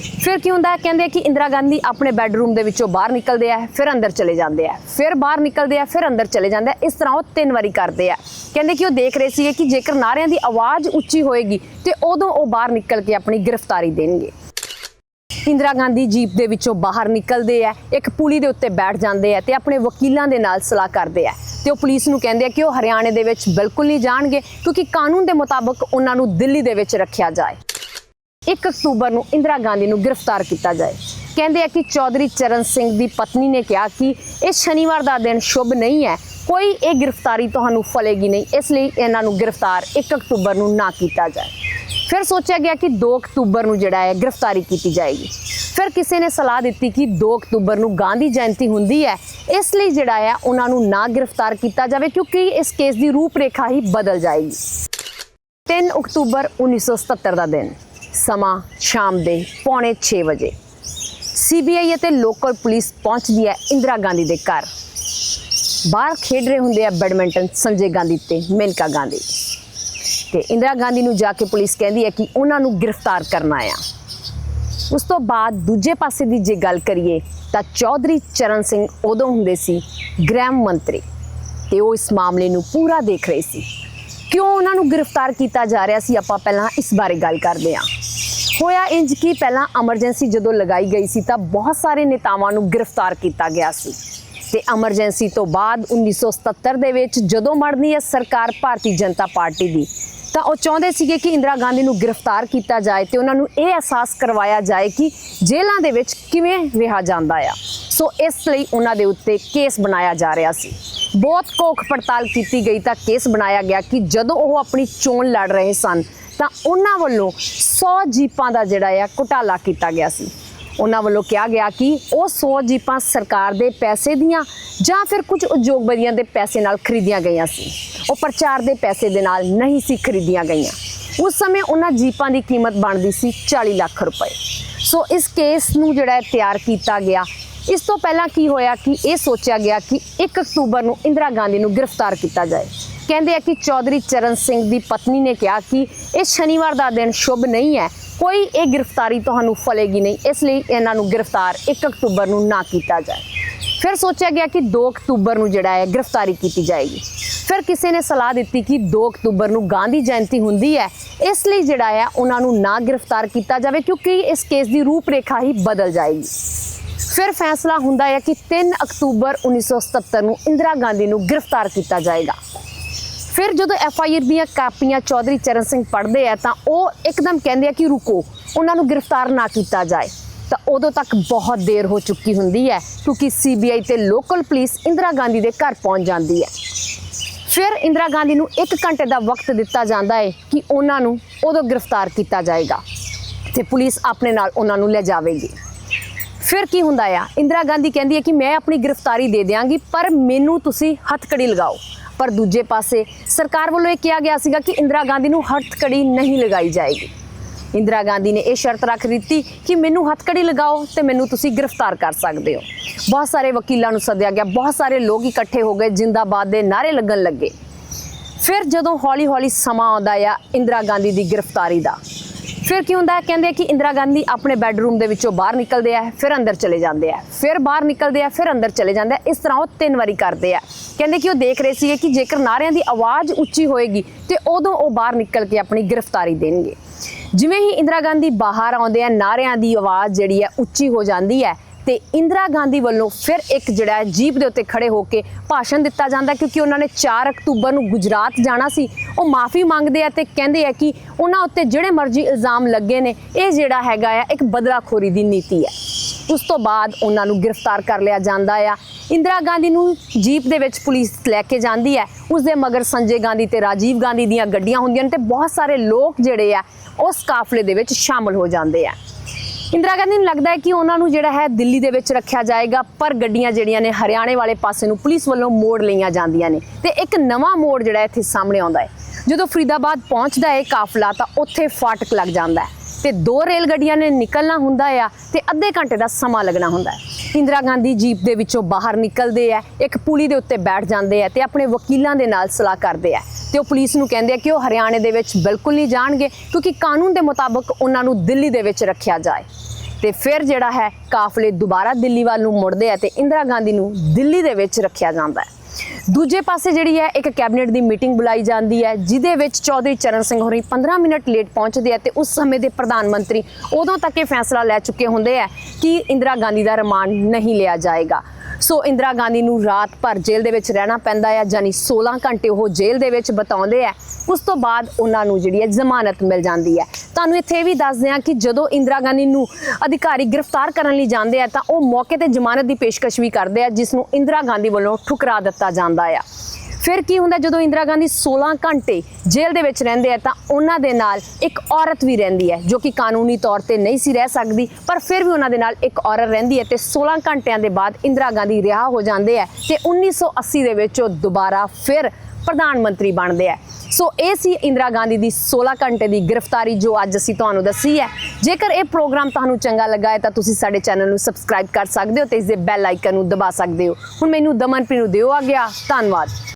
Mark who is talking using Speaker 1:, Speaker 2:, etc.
Speaker 1: ਫਿਰ ਕੀ ਹੁੰਦਾ? ਹੈ ਕਹਿੰਦੇ ਕਿ ਇੰਦਰਾ ਗਾਂਧੀ ਆਪਣੇ ਬੈੱਡਰੂਮ ਦੇ ਵਿੱਚੋਂ ਬਾਹਰ ਨਿਕਲਦੇ ਆ, ਫਿਰ ਅੰਦਰ ਚਲੇ ਜਾਂਦੇ ਆ। ਫਿਰ ਬਾਹਰ ਨਿਕਲਦੇ ਆ, ਫਿਰ ਅੰਦਰ ਚਲੇ ਜਾਂਦੇ ਆ। ਇਸ ਤਰ੍ਹਾਂ ਉਹ ਤਿੰਨ ਵਾਰੀ ਕਰਦੇ ਆ। ਕਹਿੰਦੇ ਕਿ ਉਹ ਦੇਖ ਰਹੇ ਸੀਗੇ ਕਿ ਜੇਕਰ ਨਾਰਿਆਂ ਦੀ ਆਵਾਜ਼ ਉੱਚੀ ਹੋਏਗੀ ਤੇ ਉਦੋਂ ਉਹ ਬਾਹਰ ਨਿਕਲ ਕੇ ਆਪਣੀ ਗ੍ਰਿਫਤਾਰੀ ਦੇਣਗੇ। ਇੰਦਰਾ ਗਾਂਧੀ ਜੀਪ ਦੇ ਵਿੱਚੋਂ ਬਾਹਰ ਨਿਕਲਦੇ ਆ, ਇੱਕ ਪੁਲੀ ਦੇ ਉੱਤੇ ਬੈਠ ਜਾਂਦੇ ਆ ਤੇ ਆਪਣੇ ਵਕੀਲਾਂ ਦੇ ਨਾਲ ਸਲਾਹ ਕਰਦੇ ਆ। ਤੇ ਉਹ ਪੁਲਿਸ ਨੂੰ ਕਹਿੰਦੇ ਆ ਕਿ ਉਹ ਹਰਿਆਣੇ ਦੇ ਵਿੱਚ ਬਿਲਕੁਲ ਨਹੀਂ ਜਾਣਗੇ ਕਿਉਂਕਿ ਕਾਨੂੰਨ ਦੇ ਮੁਤਾਬਕ ਉਹਨਾਂ ਨੂੰ ਦਿੱਲੀ ਦੇ ਵਿੱਚ ਰੱਖਿਆ ਜਾਏ। 1 ਅਕਤੂਬਰ ਨੂੰ ਇੰਦਰਾ ਗਾਂਧੀ ਨੂੰ ਗ੍ਰਿਫਤਾਰ ਕੀਤਾ ਜਾਏ। ਕਹਿੰਦੇ ਆ ਕਿ ਚੌਧਰੀ ਚਰਨ ਸਿੰਘ ਦੀ ਪਤਨੀ ਨੇ ਕਿਹਾ ਕਿ ਇਹ ਸ਼ਨੀਵਾਰ ਦਾ ਦਿਨ ਸ਼ੁਭ ਨਹੀਂ ਹੈ, ਕੋਈ ਇਹ ਗ੍ਰਿਫਤਾਰੀ ਤੁਹਾਨੂੰ ਫਲੇਗੀ ਨਹੀਂ, ਇਸ ਲਈ ਇਹਨਾਂ ਨੂੰ ਗ੍ਰਿਫਤਾਰ 1 ਅਕਤੂਬਰ ਨੂੰ ਨਾ ਕੀਤਾ ਜਾਏ। ਫਿਰ ਸੋਚਿਆ ਗਿਆ ਕਿ 2 ਅਕਤੂਬਰ ਨੂੰ ਜਿਹੜਾ ਹੈ, ਗ੍ਰਿਫਤਾਰੀ ਕੀਤੀ ਜਾਏਗੀ। ਫਿਰ ਕਿਸੇ ਨੇ ਸਲਾਹ ਦਿੱਤੀ ਕਿ 2 ਅਕਤੂਬਰ ਨੂੰ ਗਾਂਧੀ ਜਯੰਤੀ ਹੁੰਦੀ ਹੈ, ਇਸ ਲਈ ਜਿਹੜਾ ਹੈ ਉਹਨਾਂ ਨੂੰ ਨਾ ਗ੍ਰਿਫਤਾਰ ਕੀਤਾ ਜਾਵੇ, ਕਿਉਂਕਿ ਇਸ ਕੇਸ ਦੀ ਰੂਪਰੇਖਾ ਹੀ ਬਦਲ ਜਾਏਗੀ। 3 ਅਕਤੂਬਰ 1977 ਦਾ ਦਿਨ। ਸਮਾਂ ਸ਼ਾਮ ਦੇ ਪੌਣੇ 6 ਵਜੇ। ਸੀਬੀਆਈ ਅਤੇ ਲੋਕਲ ਪੁਲਿਸ ਪਹੁੰਚਦੀ ਹੈ ਇੰਦਰਾ ਗਾਂਧੀ ਦੇ ਘਰ। ਬਾਹਰ ਖੇਡ ਰਹੇ ਹੁੰਦੇ ਆ ਬੈਡਮਿੰਟਨ ਸੰਜੇ ਗਾਂਧੀ ਤੇ ਮੇਨਕਾ ਗਾਂਧੀ। ਤੇ ਇੰਦਰਾ ਗਾਂਧੀ ਨੂੰ ਜਾ ਕੇ ਪੁਲਿਸ ਕਹਿੰਦੀ ਹੈ ਕਿ ਉਹਨਾਂ ਨੂੰ ਗ੍ਰਿਫਤਾਰ ਕਰਨਾ ਆ ਉਸ ਤੋਂ ਬਾਅਦ ਦੂਜੇ ਪਾਸੇ ਦੀ ਜੇ ਗੱਲ ਕਰੀਏ ਤਾਂ ਚੌਧਰੀ ਚਰਨ ਸਿੰਘ ਉਦੋਂ ਹੁੰਦੇ ਸੀ ਗ੍ਰਹਿ ਮੰਤਰੀ ਤੇ ਉਹ ਇਸ ਮਾਮਲੇ ਨੂੰ ਪੂਰਾ ਦੇਖ ਰਹੇ ਸੀ। ਕਿਉਂ ਉਹਨਾਂ ਨੂੰ ਗ੍ਰਿਫਤਾਰ ਕੀਤਾ ਜਾ ਰਿਹਾ ਸੀ? ਆਪਾਂ ਪਹਿਲਾਂ ਇਸ ਬਾਰੇ ਗੱਲ ਕਰਦੇ ਹਾਂ। ਹੋਇਆ ਇੰਜ ਕਿ ਪਹਿਲਾਂ ਐਮਰਜੈਂਸੀ ਜਦੋਂ ਲਗਾਈ ਗਈ ਸੀ ਤਾਂ ਬਹੁਤ ਸਾਰੇ ਨੇਤਾਵਾਂ ਨੂੰ ਗ੍ਰਿਫਤਾਰ ਕੀਤਾ ਗਿਆ ਸੀ। ਤੇ ਐਮਰਜੈਂਸੀ ਤੋਂ ਬਾਅਦ 1977 ਦੇ ਵਿੱਚ ਜਦੋਂ ਮੜਨੀ ਹੈ ਸਰਕਾਰ ਭਾਰਤੀ ਜਨਤਾ ਪਾਰਟੀ ਦੀ ਤਾਂ ਉਹ ਚਾਹੁੰਦੇ ਸੀਗੇ ਕਿ ਇੰਦਰਾ ਗਾਂਧੀ ਨੂੰ ਗ੍ਰਿਫਤਾਰ ਕੀਤਾ ਜਾਏ ਤੇ ਉਹਨਾਂ ਨੂੰ ਇਹ ਅਹਿਸਾਸ ਕਰਵਾਇਆ ਜਾਏ ਕਿ ਜੇਲ੍ਹਾਂ ਦੇ ਵਿੱਚ ਕਿਵੇਂ ਰਿਹਾ ਜਾਂਦਾ ਆ। ਸੋ ਇਸ ਲਈ ਉਹਨਾਂ ਦੇ ਉੱਤੇ ਕੇਸ ਬਣਾਇਆ ਜਾ ਰਿਹਾ ਸੀ। ਬਹੁਤ ਕੋਖ ਪੜਤਾਲ ਕੀਤੀ ਗਈ ਤਾਂ ਕੇਸ ਬਣਾਇਆ ਗਿਆ ਕਿ ਜਦੋਂ ਉਹ ਆਪਣੀ ਚੋਣ ਲੜ ਰਹੇ ਸਨ ਤਾਂ ਉਹਨਾਂ ਵੱਲੋਂ 100 ਜੀਪਾਂ ਦਾ ਜਿਹੜਾ ਆ ਘੁਟਾਲਾ ਕੀਤਾ ਗਿਆ ਸੀ। ਉਹਨਾਂ ਵੱਲੋਂ ਕਿਹਾ ਗਿਆ ਕਿ ਉਹ 100 ਜੀਪਾਂ ਸਰਕਾਰ ਦੇ ਪੈਸੇ ਦੀਆਂ ਜਾਂ ਫਿਰ ਕੁਝ ਉਦਯੋਗਪਤੀਆਂ ਦੇ ਪੈਸੇ ਨਾਲ ਖਰੀਦੀਆਂ ਗਈਆਂ ਸੀ। ਉਹ ਪ੍ਰਚਾਰ ਦੇ ਪੈਸੇ ਦੇ ਨਾਲ ਨਹੀਂ ਸੀ ਖਰੀਦੀਆਂ ਗਈਆਂ। ਉਸ ਸਮੇਂ ਉਹਨਾਂ ਜੀਪਾਂ ਦੀ ਕੀਮਤ ਬਣਦੀ ਸੀ 40 ਲੱਖ ਰੁਪਏ। ਸੋ ਇਸ ਕੇਸ ਨੂੰ ਜਿਹੜਾ ਤਿਆਰ ਕੀਤਾ ਗਿਆ। ਇਸ ਤੋਂ ਪਹਿਲਾਂ ਕੀ ਹੋਇਆ ਕਿ ਇਹ ਸੋਚਿਆ ਗਿਆ ਕਿ 1 ਅਕਤੂਬਰ ਨੂੰ ਇੰਦਰਾ ਗਾਂਧੀ ਨੂੰ ਗ੍ਰਿਫਤਾਰ ਕੀਤਾ ਜਾਏ। ਕਹਿੰਦੇ ਆ ਕਿ ਚੌਧਰੀ ਚਰਨ ਸਿੰਘ ਦੀ ਪਤਨੀ ਨੇ ਕਿਹਾ ਕਿ ਇਹ ਸ਼ਨੀਵਾਰ ਦਾ ਦਿਨ ਸ਼ੁਭ ਨਹੀਂ ਹੈ। ਕੋਈ ਇਹ ਗ੍ਰਿਫਤਾਰੀ ਤੁਹਾਨੂੰ ਫਲੇਗੀ ਨਹੀਂ, ਇਸ ਲਈ ਇਹਨਾਂ ਨੂੰ ਗ੍ਰਿਫਤਾਰ 1 ਅਕਤੂਬਰ ਨੂੰ ਨਾ ਕੀਤਾ ਜਾਏ। ਫਿਰ ਸੋਚਿਆ ਗਿਆ ਕਿ 2 ਅਕਤੂਬਰ ਨੂੰ ਜਿਹੜਾ ਹੈ ਗ੍ਰਿਫਤਾਰੀ ਕੀਤੀ ਜਾਏਗੀ। ਫਿਰ ਕਿਸੇ ਨੇ ਸਲਾਹ ਦਿੱਤੀ ਕਿ 2 ਅਕਤੂਬਰ ਨੂੰ ਗਾਂਧੀ ਜਯੰਤੀ ਹੁੰਦੀ ਹੈ, ਇਸ ਲਈ ਜਿਹੜਾ ਹੈ ਉਹਨਾਂ ਨੂੰ ਨਾ ਗ੍ਰਿਫਤਾਰ ਕੀਤਾ ਜਾਵੇ ਕਿਉਂਕਿ ਇਸ ਕੇਸ ਦੀ ਰੂਪਰੇਖਾ ਹੀ ਬਦਲ ਜਾਏਗੀ। ਫਿਰ ਫੈਸਲਾ ਹੁੰਦਾ ਹੈ ਕਿ 3 ਅਕਤੂਬਰ 1977 ਨੂੰ ਇੰਦਰਾ ਗਾਂਧੀ ਨੂੰ ਗ੍ਰਿਫਤਾਰ ਕੀਤਾ ਜਾਏਗਾ। ਫਿਰ ਜਦੋਂ ਐਫ ਆਈ ਆਰ ਦੀਆਂ ਕਾਪੀਆਂ ਚੌਧਰੀ ਚਰਨ ਸਿੰਘ ਪੜ੍ਹਦੇ ਆ ਤਾਂ ਉਹ ਇੱਕਦਮ ਕਹਿੰਦੇ ਆ ਕਿ ਰੁਕੋ, ਉਹਨਾਂ ਨੂੰ ਗ੍ਰਿਫਤਾਰ ਨਾ ਕੀਤਾ ਜਾਏ। ਤਾਂ ਉਦੋਂ ਤੱਕ ਬਹੁਤ ਦੇਰ ਹੋ ਚੁੱਕੀ ਹੁੰਦੀ ਹੈ, ਕਿਉਂਕਿ ਸੀਬੀਆਈ ਤੇ ਲੋਕਲ ਪੁਲਿਸ ਇੰਦਰਾ ਗਾਂਧੀ ਦੇ ਘਰ ਪਹੁੰਚ ਜਾਂਦੀ ਹੈ। ਫਿਰ ਇੰਦਰਾ ਗਾਂਧੀ ਨੂੰ 1 ਘੰਟੇ ਦਾ ਵਕਤ ਦਿੱਤਾ ਜਾਂਦਾ ਹੈ ਕਿ ਉਹਨਾਂ ਨੂੰ ਉਦੋਂ ਗ੍ਰਿਫਤਾਰ ਕੀਤਾ ਜਾਏਗਾ ਤੇ ਪੁਲਿਸ ਆਪਣੇ ਨਾਲ ਉਹਨਾਂ ਨੂੰ ਲੈ ਜਾਵੇਗੀ। ਫਿਰ ਕੀ ਹੁੰਦਾ ਆ? ਇੰਦਰਾ ਗਾਂਧੀ ਕਹਿੰਦੀ ਹੈ ਕਿ ਮੈਂ ਆਪਣੀ ਗ੍ਰਿਫਤਾਰੀ ਦੇ ਦਿਆਂਗੀ, ਪਰ ਮੈਨੂੰ ਤੁਸੀਂ ਹੱਥਕੜੀ ਲਗਾਓ। ਪਰ ਦੂਜੇ ਪਾਸੇ ਸਰਕਾਰ ਵੱਲੋਂ ਇਹ ਕਿਹਾ ਗਿਆ ਸੀਗਾ ਕਿ ਇੰਦਰਾ ਗਾਂਧੀ ਨੂੰ ਹੱਥਕੜੀ ਨਹੀਂ ਲਗਾਈ ਜਾਏਗੀ। ਇੰਦਰਾ ਗਾਂਧੀ ਨੇ ਇਹ ਸ਼ਰਤ ਰੱਖ ਦਿੱਤੀ ਕਿ ਮੈਨੂੰ ਹੱਥਕੜੀ ਲਗਾਓ ਤੇ ਮੈਨੂੰ ਤੁਸੀਂ ਗ੍ਰਿਫਤਾਰ ਕਰ ਸਕਦੇ ਹੋ। ਬਹੁਤ ਸਾਰੇ ਵਕੀਲਾਂ ਨੂੰ ਸੱਦਿਆ ਗਿਆ, ਬਹੁਤ ਸਾਰੇ ਲੋਕ ਇਕੱਠੇ ਹੋ ਗਏ, ਜਿੰਦਾਬਾਦ ਦੇ ਨਾਰੇ ਲੱਗਣ ਲੱਗੇ। ਫਿਰ ਜਦੋਂ ਹੌਲੀ-ਹੌਲੀ ਸਮਾਂ ਆਉਂਦਾ ਆ ਇੰਦਰਾ ਗਾਂਧੀ ਦੀ ਗ੍ਰਿਫਤਾਰੀ ਦਾ ਫਿਰ ਕੀ ਹੁੰਦਾ? ਕਹਿੰਦੇ ਕਿ ਇੰਦਰਾ ਗਾਂਧੀ ਆਪਣੇ ਬੈੱਡਰੂਮ ਦੇ ਵਿੱਚੋਂ ਬਾਹਰ ਨਿਕਲਦੇ ਆ, ਫਿਰ ਅੰਦਰ ਚਲੇ ਜਾਂਦੇ ਆ। ਫਿਰ ਬਾਹਰ ਨਿਕਲਦੇ ਆ, ਫਿਰ ਅੰਦਰ ਚਲੇ ਜਾਂਦੇ ਆ। ਇਸ ਤਰ੍ਹਾਂ ਉਹ ਤਿੰਨ ਵਾਰੀ ਕਰਦੇ ਆ। ਕਹਿੰਦੇ ਕਿ ਉਹ ਦੇਖ ਰਹੇ ਸੀਗੇ ਕਿ ਜੇਕਰ ਨਾਰਿਆਂ ਦੀ ਆਵਾਜ਼ ਉੱਚੀ ਹੋਏਗੀ, ਤੇ ਉਦੋਂ ਉਹ ਬਾਹਰ ਨਿਕਲ ਕੇ ਆਪਣੀ ਗ੍ਰਿਫਤਾਰੀ ਦੇਣਗੇ। ਜਿਵੇਂ ਹੀ ਇੰਦਰਾ ਗਾਂਧੀ ਬਾਹਰ ਆਉਂਦੇ ਆ, ਨਾਰਿਆਂ ਦੀ ਆਵਾਜ਼ ਜਿਹੜੀ ਹੈ ਉੱਚੀ ਹੋ ਜਾਂਦੀ ਹੈ ਤੇ ਇੰਦਰਾ ਗਾਂਧੀ ਵੱਲੋਂ ਫਿਰ ਇੱਕ ਜਿਹੜਾ ਜੀਪ ਦੇ ਉੱਤੇ ਖੜੇ ਹੋ ਕੇ ਭਾਸ਼ਣ ਦਿੱਤਾ ਜਾਂਦਾ ਕਿਉਂਕਿ ਉਹਨਾਂ ਨੇ 4 ਅਕਤੂਬਰ ਨੂੰ ਗੁਜਰਾਤ ਜਾਣਾ ਸੀ। ਉਹ ਮਾਫੀ ਮੰਗਦੇ ਆ ਤੇ ਕਹਿੰਦੇ ਆ ਕਿ ਉਹਨਾਂ ਉੱਤੇ ਜਿਹੜੇ ਮਰਜ਼ੀ ਇਲਜ਼ਾਮ ਲੱਗੇ ਨੇ, ਇਹ ਜਿਹੜਾ ਹੈਗਾ ਆ, ਇੱਕ ਬਦਲਾਖੋਰੀ ਦੀ ਨੀਤੀ ਹੈ। ਉਸ ਤੋਂ ਬਾਅਦ ਉਹਨਾਂ ਨੂੰ ਗ੍ਰਿਫਤਾਰ ਕਰ ਲਿਆ ਜਾਂਦਾ ਆ। ਇੰਦਰਾ ਗਾਂਧੀ ਨੂੰ ਜੀਪ ਦੇ ਵਿੱਚ ਪੁਲਿਸ ਲੈ ਕੇ ਜਾਂਦੀ ਹੈ। ਉਸ ਦੇ ਮਗਰ ਸੰਜੇ ਗਾਂਧੀ ਤੇ ਰਾਜੀਵ ਗਾਂਧੀ ਦੀਆਂ ਗੱਡੀਆਂ ਹੁੰਦੀਆਂ ਨੇ ਤੇ ਬਹੁਤ ਸਾਰੇ ਲੋਕ ਜਿਹੜੇ ਆ ਉਸ ਕਾਫਲੇ ਦੇ ਵਿੱਚ ਸ਼ਾਮਲ ਹੋ ਜਾਂਦੇ ਆ। ਇੰਦਰਾ ਗਾਂਧੀ, ਨੂੰ ਲੱਗਦਾ ਹੈ ਕਿ ਉਹਨਾਂ ਨੂੰ ਜਿਹੜਾ ਹੈ ਦਿੱਲੀ ਦੇ ਵਿੱਚ ਰੱਖਿਆ ਜਾਏਗਾ, ਪਰ ਗੱਡੀਆਂ ਜਿਹੜੀਆਂ ਨੇ ਹਰਿਆਣੇ ਵਾਲੇ ਪਾਸੇ ਨੂੰ ਪੁਲਿਸ ਵੱਲੋਂ ਮੋੜ ਲਈਆਂ ਜਾਂਦੀਆਂ ਨੇ। ਤੇ ਇੱਕ ਨਵਾਂ ਮੋੜ ਜਿਹੜਾ ਇੱਥੇ ਸਾਹਮਣੇ ਆਉਂਦਾ ਹੈ। ਜਦੋਂ ਫਰੀਦਾਬਾਦ ਪਹੁੰਚਦਾ ਹੈ ਕਾਫਲਾ, ਤਾਂ ਉੱਥੇ ਫਾਟਕ ਲੱਗ ਜਾਂਦਾ ਹੈ। ਤੇ ਦੋ ਰੇਲ ਗੱਡੀਆਂ ਨੇ ਨਿਕਲਣਾ ਹੁੰਦਾ ਆ ਤੇ ਅੱਧੇ ਘੰਟੇ ਦਾ ਸਮਾਂ ਲੱਗਣਾ ਹੁੰਦਾ ਹੈ। ਇੰਦਰਾ ਗਾਂਧੀ ਜੀਪ ਦੇ ਵਿੱਚੋਂ ਬਾਹਰ ਨਿਕਲਦੇ ਆ, ਇੱਕ ਪੁਲੀ ਦੇ ਉੱਤੇ ਬੈਠ ਜਾਂਦੇ ਆ ਤੇ ਆਪਣੇ ਵਕੀਲਾਂ ਦੇ ਨਾਲ ਸਲਾਹ ਕਰਦੇ ਆ। ਤੇ ਉਹ ਪੁਲਿਸ ਨੂੰ ਕਹਿੰਦੇ ਆ ਕਿ ਉਹ ਹਰਿਆਣੇ ਦੇ ਵਿੱਚ ਬਿਲਕੁਲ ਨਹੀਂ ਜਾਣਗੇ, ਕਿਉਂਕਿ ਕਾਨੂੰਨ ਦੇ ਮੁਤਾਬਕ ਉਹਨਾਂ ਨੂੰ ਦਿੱਲੀ ਦੇ ਵਿੱਚ ਰੱਖਿਆ ਜਾਏ। ਤੇ ਫਿਰ ਜਿਹੜਾ ਹੈ, ਕਾਫਲੇ ਦੁਬਾਰਾ ਦਿੱਲੀ ਵੱਲ ਨੂੰ ਮੁੜਦੇ ਆ ਤੇ ਇੰਦਰਾ ਗਾਂਧੀ ਨੂੰ ਦਿੱਲੀ ਦੇ ਵਿੱਚ ਰੱਖਿਆ ਜਾਂਦਾ ਹੈ। ਦੂਜੇ ਪਾਸੇ ਜਿਹੜੀ ਹੈ, ਇੱਕ ਕੈਬਨਿਟ ਦੀ ਮੀਟਿੰਗ ਬੁਲਾਈ ਜਾਂਦੀ ਹੈ, ਜਿਹਦੇ ਵਿੱਚ ਚੌਧਰੀ ਚਰਨ ਸਿੰਘ ਹੋਰੀ 15 ਮਿੰਟ ਲੇਟ ਪਹੁੰਚਦੇ ਆ ਤੇ ਉਸ ਸਮੇਂ ਦੇ ਪ੍ਰਧਾਨ ਮੰਤਰੀ ਉਦੋਂ ਤੱਕ ਇਹ ਫੈਸਲਾ ਲੈ ਚੁੱਕੇ ਹੁੰਦੇ ਆ ਕਿ ਇੰਦਰਾ ਗਾਂਧੀ ਦਾ ਰਿਮਾਂਡ ਨਹੀਂ ਲਿਆ ਜਾਏਗਾ। ਸੋ ਇੰਦਰਾ ਗਾਂਧੀ ਨੂੰ ਰਾਤ ਭਰ ਜੇਲ੍ਹ ਦੇ ਵਿੱਚ ਰਹਿਣਾ ਪੈਂਦਾ ਹੈ ਯਾਨੀ 16 ਘੰਟੇ ਉਹ ਜੇਲ੍ਹ ਦੇ ਵਿੱਚ ਬਿਤਾਉਂਦੇ ਆ। ਉਸ ਤੋਂ ਬਾਅਦ ਉਹਨਾਂ ਨੂੰ ਜਿਹੜੀ ਹੈ ਜ਼ਮਾਨਤ ਮਿਲ ਜਾਂਦੀ ਹੈ। ਤੁਹਾਨੂੰ ਇੱਥੇ ਇਹ ਵੀ ਦੱਸਦੇ ਹਾਂ ਕਿ ਜਦੋਂ ਇੰਦਰਾ ਗਾਂਧੀ ਨੂੰ ਅਧਿਕਾਰੀ ਗ੍ਰਿਫਤਾਰ ਕਰਨ ਲਈ ਜਾਂਦੇ ਆ, ਤਾਂ ਉਹ ਮੌਕੇ ਤੇ ਜ਼ਮਾਨਤ ਦੀ ਪੇਸ਼ਕਸ਼ ਵੀ ਕਰਦੇ ਆ, ਜਿਸ ਨੂੰ ਇੰਦਰਾ ਗਾਂਧੀ ਵੱਲੋਂ ਠੁਕਰਾ ਦਿੱਤਾ ਜਾਂਦਾ ਆ। ਫਿਰ ਕੀ ਹੁੰਦਾ ਜਦੋਂ ਇੰਦਰਾ ਗਾਂਧੀ 16 ਘੰਟੇ ਜੇਲ੍ਹ ਦੇ ਵਿੱਚ ਰਹਿੰਦੇ ਆ ਤਾਂ ਉਹਨਾਂ ਦੇ ਨਾਲ ਇੱਕ ਔਰਤ ਵੀ ਰਹਿੰਦੀ ਹੈ, ਜੋ ਕਿ ਕਾਨੂੰਨੀ ਤੌਰ ਤੇ ਨਹੀਂ ਸੀ ਰਹਿ ਸਕਦੀ, ਪਰ ਫਿਰ ਵੀ ਉਹਨਾਂ ਦੇ ਨਾਲ ਇੱਕ ਔਰਤ ਰਹਿੰਦੀ ਹੈ ਤੇ 16 ਘੰਟਿਆਂ ਦੇ ਬਾਅਦ ਇੰਦਰਾ ਗਾਂਧੀ ਰਿਹਾ ਹੋ ਜਾਂਦੇ ਆ ਤੇ 1980 ਦੇ ਵਿੱਚ ਉਹ ਦੁਬਾਰਾ ਫਿਰ ਪ੍ਰਧਾਨ ਮੰਤਰੀ ਬਣਦੇ ਆ। ਸੋ ਇਹ ਸੀ ਇੰਦਰਾ ਗਾਂਧੀ ਦੀ 16 ਘੰਟੇ ਦੀ ਗ੍ਰਿਫਤਾਰੀ ਜੋ ਅੱਜ ਅਸੀਂ ਤੁਹਾਨੂੰ ਦੱਸੀ ਹੈ। ਜੇਕਰ ਇਹ ਪ੍ਰੋਗਰਾਮ ਤੁਹਾਨੂੰ ਚੰਗਾ ਲੱਗਾ ਹੈ ਤਾਂ ਤੁਸੀਂ ਸਾਡੇ ਚੈਨਲ ਨੂੰ ਸਬਸਕ੍ਰਾਈਬ ਕਰ ਸਕਦੇ ਹੋ ਤੇ ਇਸ ਦੇ ਬੈਲ ਆਈਕਨ ਨੂੰ ਦਬਾ ਸਕਦੇ ਹੋ। ਹੁਣ ਮੈਨੂੰ ਦਮਨਪ੍ਰੀਤ ਨੂੰ ਦਿਓ ਆ। ਗਿਆ ਧੰਨਵਾਦ।